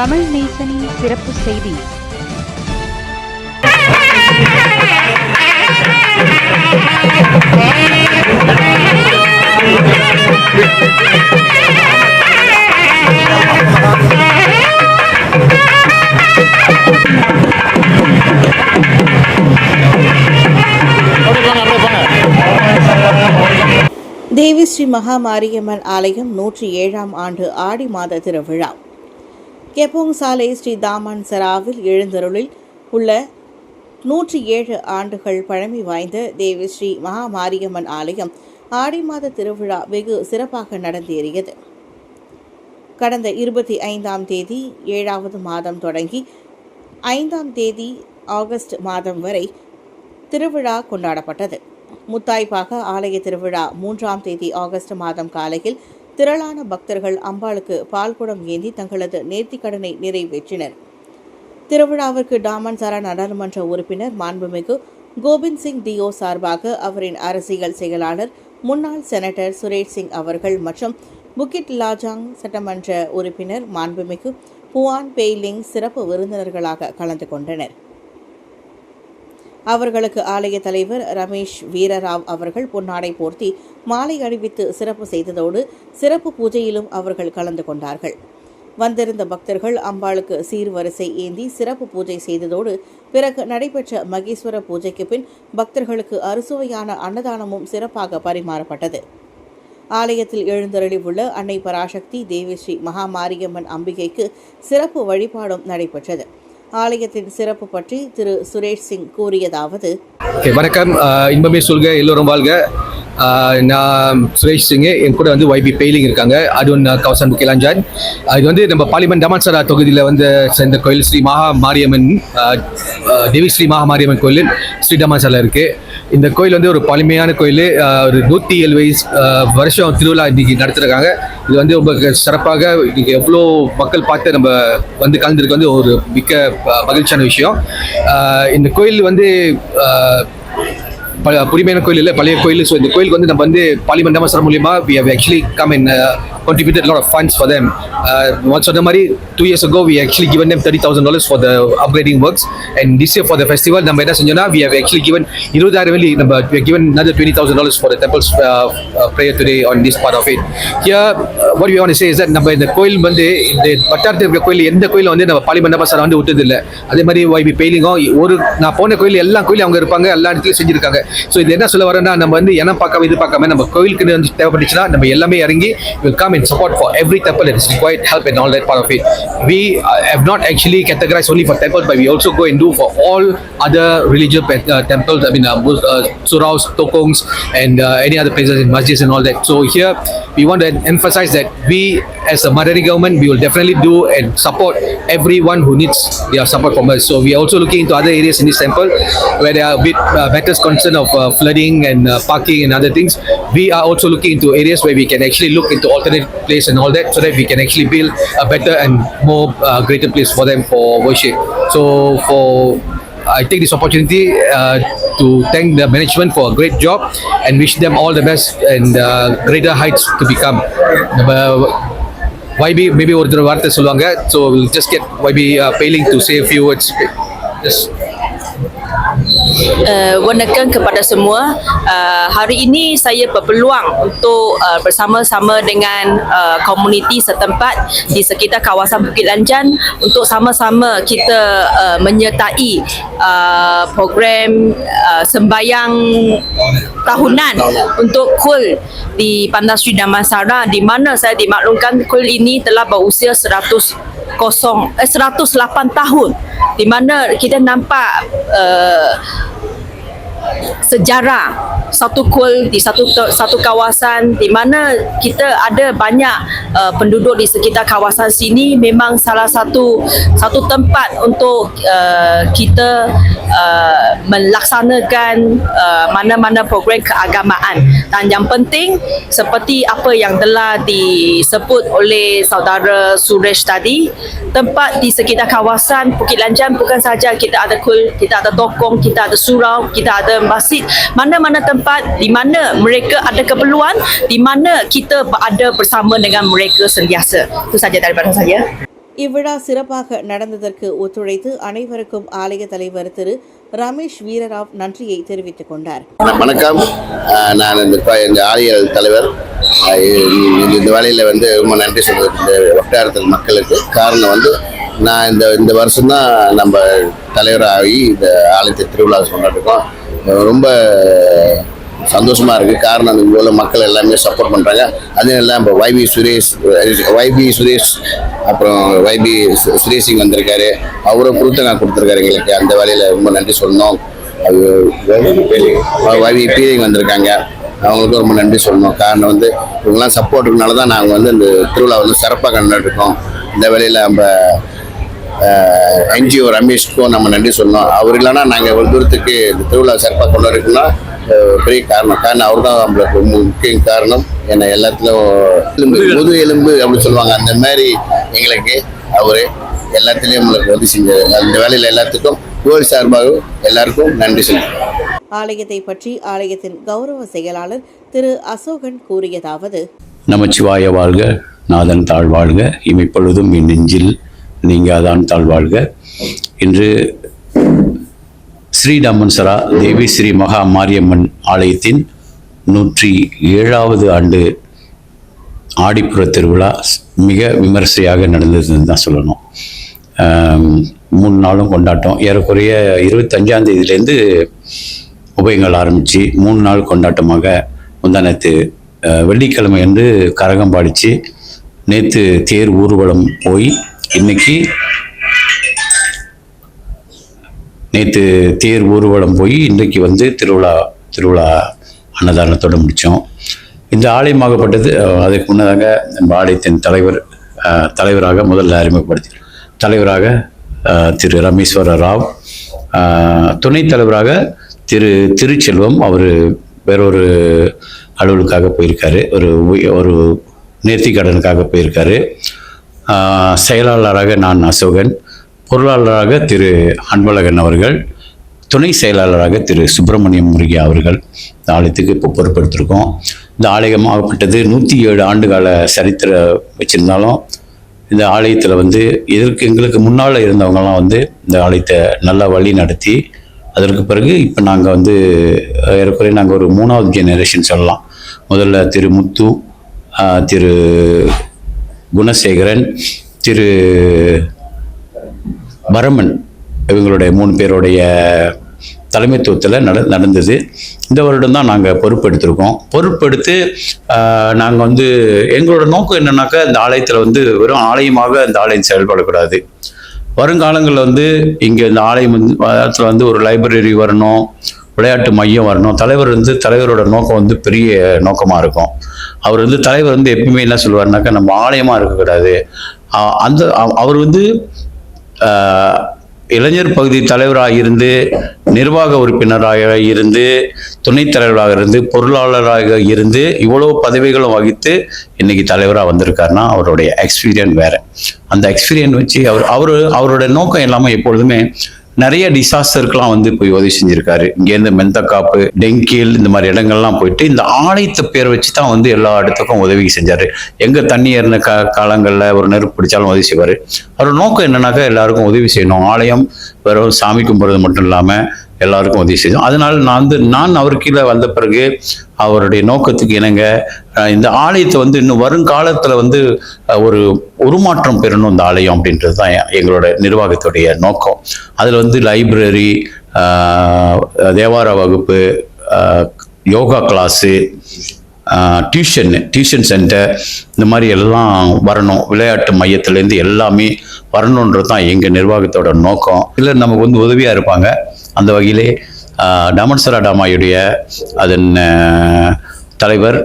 தமிழ் நேசனின் சிறப்பு செய்தி. தேவி ஸ்ரீ மகா மாரியம்மன் ஆலயம் நூற்றி ஏழாம் ஆண்டு ஆடி மாத திருவிழா. கெப்போங் சாலை ஸ்ரீ தாமன் சராவில் எழுந்தருளில் உள்ள நூற்றி ஏழு ஆண்டுகள் பழமை வாய்ந்த தேவி ஸ்ரீ மகா மாரியம்மன் ஆலயம் ஆடி மாத திருவிழா வெகு சிறப்பாக நடந்தேறியது. கடந்த இருபத்தி ஐந்தாம் தேதி ஏழாவது மாதம் தொடங்கி ஐந்தாம் தேதி ஆகஸ்ட் மாதம் வரை திருவிழா கொண்டாடப்பட்டது. முத்தாய்ப்பாக ஆலய திருவிழா மூன்றாம் தேதி ஆகஸ்ட் மாதம் காலையில் திரளான பக்தர்கள் அம்பாளுக்கு பால்குடம் ஏந்தி தங்களது நேர்த்திக்கடனை நிறைவேற்றினர். திருவிழாவிற்கு டாமன் சரா நாடாளுமன்ற உறுப்பினர் மாண்புமிகு கோபிந்த் சிங் டியோ சார்பாக அவரின் அரசியல் செயலாளர் முன்னாள் செனட்டர் சுரேஷ் சிங் அவர்கள் மற்றும் புக்கிட் லாஜாங் சட்டமன்ற உறுப்பினர் மாண்புமிகு புவான் பெய்லிங் சிறப்பு விருந்தினர்களாக கலந்து கொண்டனர். அவர்களுக்கு ஆலய தலைவர் ரமேஷ் வீரராவ் அவர்கள் பொன்னாடை போர்த்தி மாலை அணிவித்து சிறப்பு செய்ததோடு சிறப்பு பூஜையிலும் அவர்கள் கலந்து கொண்டார்கள். வந்திருந்த பக்தர்கள் அம்பாளுக்கு சீர்வரிசை ஏந்தி சிறப்பு பூஜை செய்ததோடு பிறகு நடைபெற்ற மகேஸ்வர பூஜைக்கு பின் பக்தர்களுக்கு அறுசுவையான அன்னதானமும் சிறப்பாக பரிமாறப்பட்டது. ஆலயத்தில் எழுந்தருளி உள்ள அன்னை பராசக்தி தேவிஸ்ரீ மகாமாரியம்மன் அம்பிகைக்கு சிறப்பு வழிபாடும் நடைபெற்றது. ஆலயத்தின் சிறப்பு பற்றி திரு சுரேஷ் சிங் கூறியதாவது. வணக்கம். இன்பமே சொல்க எல்லோரும் வாழ்க. நான் சுரேஷ் சிங் என் கூட வந்து ஒய்பி பெயிலிங் இருக்காங்க. அருண் கவசன் கிலாஞ்சான் இது வந்து நம்ம பாலிமன் டமான்சரா தொகுதியில் வந்து சேர்ந்த கோயில் ஸ்ரீ மகா மாரியம்மன் தேவி ஸ்ரீ மகா மாரியம்மன் கோயில் ஸ்ரீ டமான்சரில் இருக்குது இந்த கோயில் வந்து ஒரு பழமையான கோயில். ஒரு நூற்றி ஏழு வயசு வருஷம் திருவிழா இன்னைக்கு நடத்திருக்காங்க. இது வந்து ரொம்ப சிறப்பாக இன்னைக்கு எவ்வளோ மக்கள் பார்த்து நம்ம வந்து கலந்துருக்கு வந்து ஒரு மிக்க மகிழ்ச்சியான விஷயம். இந்த கோயில் வந்து பல புரிமையான கோயில் இல்லை பழைய கோயில். ஸோ இந்த கோயிலுக்கு வந்து நம்ம வந்து பார்லிமெண்ட் சார் மூலியமா we have actually come in contributed a lot of funds for them. Uh, சொன்ன மாதிரி two years ago we actually given them thirty thousand dollars for the upgrading works and this year for the festival நம்ம என்ன செஞ்சோம்னா we have actually given இருபதாயிரம் வெள்ளி நம்ம given another given thousand dollars for temples prayer today on this part of it here what you of say is uh, நம்ம இந்த கோயில் வந்து இந்த வட்டாரத்தில் இருக்கிற கோயில் எந்த கோயில் வந்து நம்ம பார்லிமெண்ட் சார் வந்து விட்டது இல்லை அதே மாதிரி வை பி பெயிலிங்கோ ஒரு நான் போன கோயில் எல்லா கோயிலும் அவங்க இருப்பாங்க எல்லா இடத்துலையும் செஞ்சிருக்காங்க. ஸோ இது என்ன சொல்ல வரேன்னா நம்ம வந்து இனம் பார்க்காம இது பார்க்காம நம்ம கோயிலுக்கு வந்து தேவைப்பட்டுச்சுன்னா நம்ம எல்லாமே இறங்கி will come in support for every temple that is required help and all that part of it. We uh, have not actually categorized only for temples, but we also go and do for all other religious uh, temples. I mean, uh, Bus- uh, suraus, tokongs, and uh, any other places in masjids and all that. So here we want to emphasize that we, as a Madani government, we will definitely do and support everyone who needs their support from us. So we are also looking into other areas in this temple where there are a bit uh, matters concern of uh, flooding and uh, parking and other things. We are also looking into areas where we can actually look into alternate place and all that, so that we can actually build a better and more uh, greater place for them for worship. So for I take this opportunity uh, to thank the management for a great job and wish them all the best and uh, greater heights to become. நம்ம YB maybe ஒரு வார்த்தை சொல்லுவாங்க so we'll just get YB uh, Peiling to say a few words. Just uh, Wanakan kepada semua. Uh, Hari ini saya berpeluang untuk uh, bersama-sama dengan uh, komuniti setempat di sekitar kawasan Bukit Lanjan untuk sama-sama kita uh, menyertai uh, program uh, sembayang tahunan untuk KUL di Bandar Sri Damansara di mana saya dimaklumkan KUL ini telah berusia 100 kosong eh, 108 tahun di mana kita nampak uh, sejarah satu kul di satu satu kawasan di mana kita ada banyak uh, penduduk di sekitar kawasan sini. Memang salah satu satu tempat untuk uh, kita uh, melaksanakan uh, mana-mana program keagamaan. Dan yang penting seperti apa yang telah disebut oleh saudara Suresh tadi tempat di sekitar kawasan Bukit Lanjan bukan saja kita ada kul kita ada tokong kita ada surau kita ada masjid mana-mana tempat di mana mereka ada keperluan di mana kita berada bersama dengan mereka sentiasa. Itu saja daripada saya. இவ்விழா சிறப்பாக நடந்ததற்கு ஒத்துழைத்து அனைவருக்கும் ஆலய தலைவர் திரு ரமேஷ் வீரராவ் நன்றியை தெரிவித்துக் கொண்டார். வணக்கம். ஆஹ் நான் இந்த ஆலய தலைவர். இந்த- வேலையில் வந்து ரொம்ப நன்றி சொல்றது இந்த வட்டாரத்தில் மக்களுக்கு. காரணம் வந்து நான் இந்த இந்த வருஷம்தான் நம்ம தலைவராகி இந்த ஆலயத்தை திருவிழா கொண்டாடிருக்கோம். ரொம்ப சந்தோஷமாக இருக்குது காரணம் அந்த இவ்வளோ மக்கள் எல்லாமே சப்போர்ட் பண்ணுறாங்க அதே எல்லாம் இப்போ வைபி சுரேஷ் வைபி சுரேஷ் அப்புறம் வைபி சுரேஷிங் சுரேஷ் சிங் வந்திருக்காரு அவரும் கொடுத்தங்க கொடுத்துருக்காரு எங்களுக்கு. அந்த வேலையில் ரொம்ப நன்றி சொல்லணும். அது வைபி பீலிங் வந்திருக்காங்க. அவங்களுக்கும் ரொம்ப நன்றி சொல்லணும். காரணம் வந்து இவங்கெல்லாம் சப்போர்ட் இருக்கனால தான் நாங்கள் வந்து இந்த திருவிழா வந்து சிறப்பாக கண்டுருக்கோம் இந்த வேலையில் நம்ம என்ஜிஓ ரமேஷ்க்கும் நம்ம நன்றி சொல்லணும். அவர் இல்லைன்னா நாங்கள் ஒரு தூரத்துக்கு இந்த திருவிழா சிறப்பாக கொண்டாடிருக்கோம்னா அஹ், பெரிய காரணம். காரணம் அவர் தான் நம்மளுக்கு முக்கிய காரணம். ஏன்னா எல்லாத்துலையும் எலும்பு முது எலும்பு. அப்படின்னு சொல்லுவாங்க. அந்த மாதிரி எங்களுக்கு அவர் எல்லாத்துலேயும் நம்மளுக்கு உதவி செஞ்சாரு அந்த வேலையில் எல்லாத்துக்கும் கோவில் சார்பாக எல்லாருக்கும் நன்றி சொல்லுங்கள் ஆலயத்தை பற்றி ஆலயத்தின் கௌரவ செயலாளர் திரு அசோகன் கூறியதாவது நமச்சிவாய வாழ்க நாதன் தாழ்வாழ்க இமைப்பொழுதும் என் நெஞ்சில் நீங்கள் அதான் தாழ்வாழ்க இன்று ஸ்ரீடாமன்சரா தேவி ஸ்ரீ மகா மாரியம்மன் ஆலயத்தின் நூற்றி ஏழாவது ஆண்டு ஆடிப்புற திருவிழா மிக விமரிசையாக நடந்ததுன்னு தான் சொல்லணும். மூணு நாளும் கொண்டாட்டம். ஏறக்குறைய இருபத்தஞ்சாம் தேதியிலேருந்து உபயங்கள் ஆரம்பித்து மூணு நாள் கொண்டாட்டமாக முந்தானத்து வெள்ளிக்கிழமை வந்து கரகம் பாடித்து நேற்று தேர் ஊர்வலம் போய் இன்னைக்கு நேற்று தேர் ஊர்வலம் போய் இன்றைக்கு வந்து திருவிழா திருவிழா அன்னதானத்தோடு முடித்தோம் இந்த ஆலயமாகப்பட்டது அதுக்கு முன்னதாக நம்ம ஆலயத்தின் தலைவர் தலைவராக முதல்ல அறிமுகப்படுத்தி தலைவராக திரு ரமேஸ்வர ராவ் துணைத் தலைவராக திரு திருச்செல்வம் அவர் வேறொரு அலுவலுக்காக போயிருக்காரு. ஒரு ஒரு நேர்த்தி கடனுக்காக போயிருக்காரு. செயலாளராக நான் அசோகன் பொருளாளராக திரு அன்பழகன் அவர்கள் துணை செயலாளராக திரு சுப்பிரமணியம் முருகியா அவர்கள். இந்த ஆலயத்துக்கு இப்போ பொறுப்பெடுத்திருக்கோம். இந்த ஆலயமாகப்பட்டது நூற்றி ஏழு ஆண்டுகால சரித்திர வச்சுருந்தாலும் இந்த ஆலயத்தில் வந்து இதற்கு எங்களுக்கு முன்னால் இருந்தவங்கலாம் வந்து இந்த ஆலயத்தை நல்லா வழி நடத்தி அதற்கு பிறகு இப்போ நாங்கள் வந்து ஏறக்குறைய நாங்கள் ஒரு மூணாவது ஜெனரேஷன் சொல்லலாம். முதல்ல திரு முத்து திரு குணசேகரன் திரு பரமன் இவங்களுடைய மூணு பேருடைய தலைமைத்துவத்தில் நட நடந்தது. இந்த வருடம் தான் நாங்கள் பொறுப்பெடுத்திருக்கோம் பொறுப்பெடுத்து நாங்கள் வந்து எங்களோட நோக்கம் என்னன்னாக்கா இந்த ஆலயத்தில் வந்து வெறும் ஆலயமாக இந்த ஆலயம் செயல்படக்கூடாது. வருங்காலங்களில் வந்து இங்கே இந்த ஆலயம் வந்து வந்து ஒரு லைப்ரரி வரணும் விளையாட்டு மையம் வரணும். தலைவர் வந்து தலைவரோட நோக்கம் வந்து பெரிய நோக்கமாக இருக்கும். அவர் வந்து தலைவர் வந்து எப்பயுமே என்ன சொல்லுவார்னாக்கா நம்ம ஆலயமாக இருக்கக்கூடாது. அந்த அவர் வந்து இளைஞர் பகுதி தலைவராக இருந்து நிர்வாக உறுப்பினராக இருந்து துணைத் தலைவராக இருந்து பொருளாளராக இருந்து இவ்வளோ பதவிகளும் வகித்து இன்னைக்கு தலைவராக வந்திருக்காருன்னா அவருடைய எக்ஸ்பீரியன்ஸ் வேற. அந்த எக்ஸ்பீரியன்ஸ் வச்சு அவர் அவர் அவரோட நோக்கம் எல்லாமே எப்பொழுதுமே நிறைய டிசாஸ்டருக்கெல்லாம் வந்து போய் உதவி செஞ்சிருக்காரு. இங்கேருந்து மெந்தக்காப்பு டெங்கில் இந்த மாதிரி இடங்கள்லாம் போயிட்டு இந்த ஆலயத்தை பேர் வச்சு தான் வந்து எல்லா இடத்துக்கும் உதவி செஞ்சாரு. எங்க தண்ணி ஏறின கா காலங்களில் ஒரு நெருப்பு பிடிச்சாலும் உதவி செய்வார். அவர் நோக்கம் என்னன்னாக்கா எல்லாருக்கும் உதவி செய்யணும். ஆலயம் வெறும் சாமி கும்பிட்றது மட்டும் இல்லாமல் எல்லாருக்கும் உதவி செய்யும் அதனால் நான் வந்து நான் அவர் கீழே வந்த பிறகு அவருடைய நோக்கத்துக்கு இணங்க இந்த ஆலயத்தை வந்து இன்னும் வருங்காலத்தில் வந்து ஒரு உருமாற்றம் பெறணும் இந்த ஆலயம் அப்படின்றது தான் எங்களோட நிர்வாகத்துடைய நோக்கம். அதில் வந்து லைப்ரரி தேவார வகுப்பு yoga class tuition tuition centre இந்த மாதிரி எல்லாம் வரணும். விளையாட்டு மையத்துலேருந்து எல்லாமே வரணுன்றது தான் எங்கள் நிர்வாகத்தோட நோக்கம். இல்லை நமக்கு வந்து உதவியாக இருப்பாங்க. அந்த வகையிலே டாமன்சரா டாமாயுடைய அதன் தலைவர்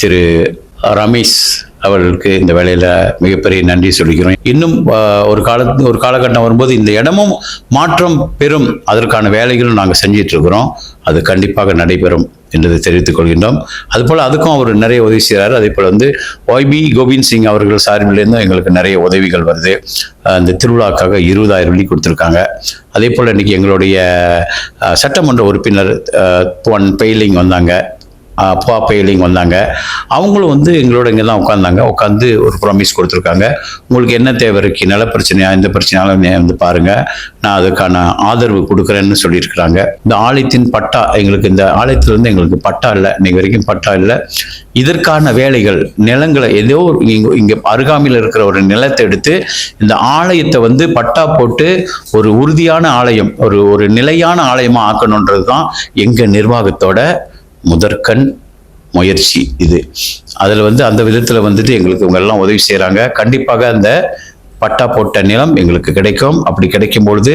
திரு ரமேஷ் அவர்களுக்கு இந்த வேலையில் மிகப்பெரிய நன்றி சொல்லிக்கிறோம் இன்னும் ஒரு காலத்து ஒரு காலகட்டம் வரும்போது இந்த இடமும் மாற்றம் பெறும். அதற்கான வேலைகளும் நாங்கள் செஞ்சிட்ருக்கிறோம் அது கண்டிப்பாக நடைபெறும். என்பதை தெரிவித்துக் கொள்கின்றோம். அதுபோல் அதுக்கும் அவர் நிறைய உதவி செய்கிறார் அதே போல் வந்து ஒய்பி கோவிந்த் சிங் அவர்கள் சார்பிலேருந்தும் எங்களுக்கு நிறைய உதவிகள் வருது. அந்த திருவிழாக்காக இருபதாயிரம் வெள்ளி கொடுத்துருக்காங்க. அதே போல் இன்னைக்கு எங்களுடைய சட்டமன்ற உறுப்பினர் அஹ், துவன் பெய்லிங் வந்தாங்க. அப்பா பெயிலிங் வந்தாங்க. அவங்களும் வந்து எங்களோட இங்கே தான் உட்காந்தாங்க உட்காந்து ஒரு ப்ராமிஸ் கொடுத்துருக்காங்க. உங்களுக்கு என்ன தேவை இருக்குது நில பிரச்சனையா? எந்த பிரச்சனையாலும் வந்து பாருங்கள் நான் அதுக்கான ஆதரவு கொடுக்குறேன்னு சொல்லியிருக்கிறாங்க. இந்த ஆலயத்தின் பட்டா எங்களுக்கு இந்த ஆலயத்திலிருந்து எங்களுக்கு பட்டா இல்லை. இன்னைக்கு வரைக்கும் பட்டா இல்லை. இதற்கான வேலைகள் நிலங்களை ஏதோ ஒரு இங்கே அருகாமையில் இருக்கிற ஒரு நிலத்தை எடுத்து இந்த ஆலயத்தை வந்து பட்டா போட்டு ஒரு உறுதியான ஆலயம் ஒரு ஒரு நிலையான ஆலயமாக ஆக்கணுன்றது தான் எங்கள் நிர்வாகத்தோட முதற்கண் முயற்சி இது. அதில் வந்து அந்த விதத்தில் வந்துட்டு எங்களுக்கு இவங்க எல்லாம் உதவி செய்கிறாங்க கண்டிப்பாக அந்த பட்டா போட்ட நிலம் எங்களுக்கு கிடைக்கும். அப்படி கிடைக்கும் பொழுது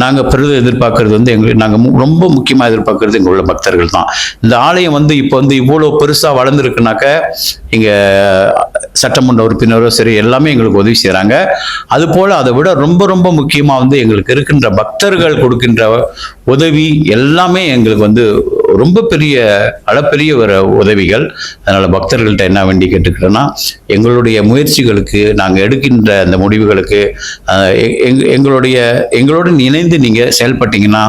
நாங்கள் பெரிதும் எதிர்பார்க்கறது வந்து எங்களுக்கு நாங்கள் ரொம்ப முக்கியமாக எதிர்பார்க்கறது எங்களுடைய பக்தர்கள் தான். இந்த ஆலயம் வந்து இப்போ வந்து இவ்வளோ பெருசாக வளர்ந்துருக்குனாக்க இங்கே சட்டமன்ற உறுப்பினரோ சரி எல்லாமே எங்களுக்கு உதவி செய்கிறாங்க அதுபோல் அதை விட ரொம்ப ரொம்ப முக்கியமாக வந்து எங்களுக்கு இருக்கின்ற பக்தர்கள் கொடுக்கின்ற உதவி எல்லாமே எங்களுக்கு வந்து ரொம்ப பெரிய அளப்பெரிய ஒரு உதவிகள். அதனால் பக்தர்கள்ட்ட என்ன வேண்டி கேட்டுக்கிறேன்னா எங்களுடைய முயற்சிகளுக்கு நாங்கள் எடுக்கின்ற அந்த முடிவுகளுக்கு எ- எங்களுடைய எங்களோடு இணைந்து நீங்கள் செயல்பட்டீங்கன்னா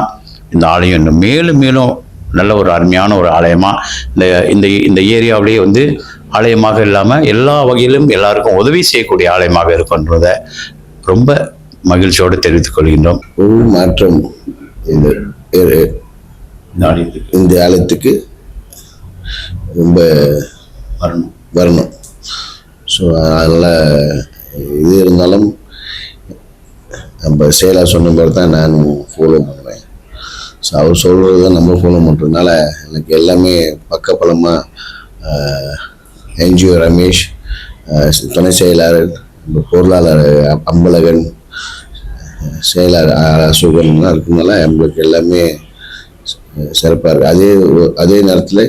இந்த ஆலயம் இன்னும் மேலும் மேலும் நல்ல ஒரு அருமையான ஒரு ஆலயமாக இந்த இந்த இந்த ஏரியாவிலேயே வந்து ஆலயமாக இல்லாமல் எல்லா வகையிலும் எல்லாருக்கும் உதவி செய்யக்கூடிய ஆலயமாக இருக்குன்றத ரொம்ப மகிழ்ச்சியோடு தெரிவித்துக் கொள்கின்றோம். மாற்றம் ஆலயத்துக்கு இந்த ஆலயத்துக்கு ரொம்ப வரணும். வரணும். ஸோ அதனால் இது இருந்தாலும் நம்ம செயலாக சொன்ன மாதிரி தான் நானும் ஃபாலோ பண்ணுவேன். ஸோ அவர் சொல்கிறது தான் நம்ம ஃபாலோ பண்ணுறதுனால எனக்கு எல்லாமே பக்கபலமாக என்ஜிஓ ரமேஷ் துணை செயலாளர் பொருளாளர் அ- அம்பலகன் அஹ், செயலாளர் அசோகன்லாம் இருக்கிறதுனால நம்மளுக்கு எல்லாமே சிறப்பாக இருக்குது அதே அதே நேரத்தில்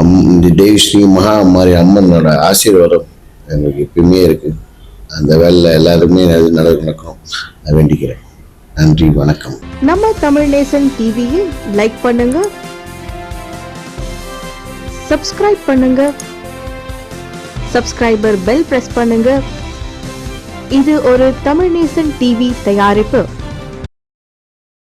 அம் இந்த தேவி ஸ்ரீ மகா அம்மாரி அம்மனோட ஆசீர்வாதம் எங்களுக்கு எப்பயுமே இருக்குது அந்த வேலையில் எல்லாருமே நடந்து நடக்கும் நான் வேண்டிக்கிறேன். நன்றி வணக்கம். நம்ம தமிழ் நேசன் டிவியில் லைக் பண்ணுங்க. சப்ஸ்கிரைப் பண்ணுங்க. சப்ஸ்கிரைபர் பெல் பிரஸ் பண்ணுங்க. இது ஒரு தமிழ் நேசன் டிவி தயாரிப்பு.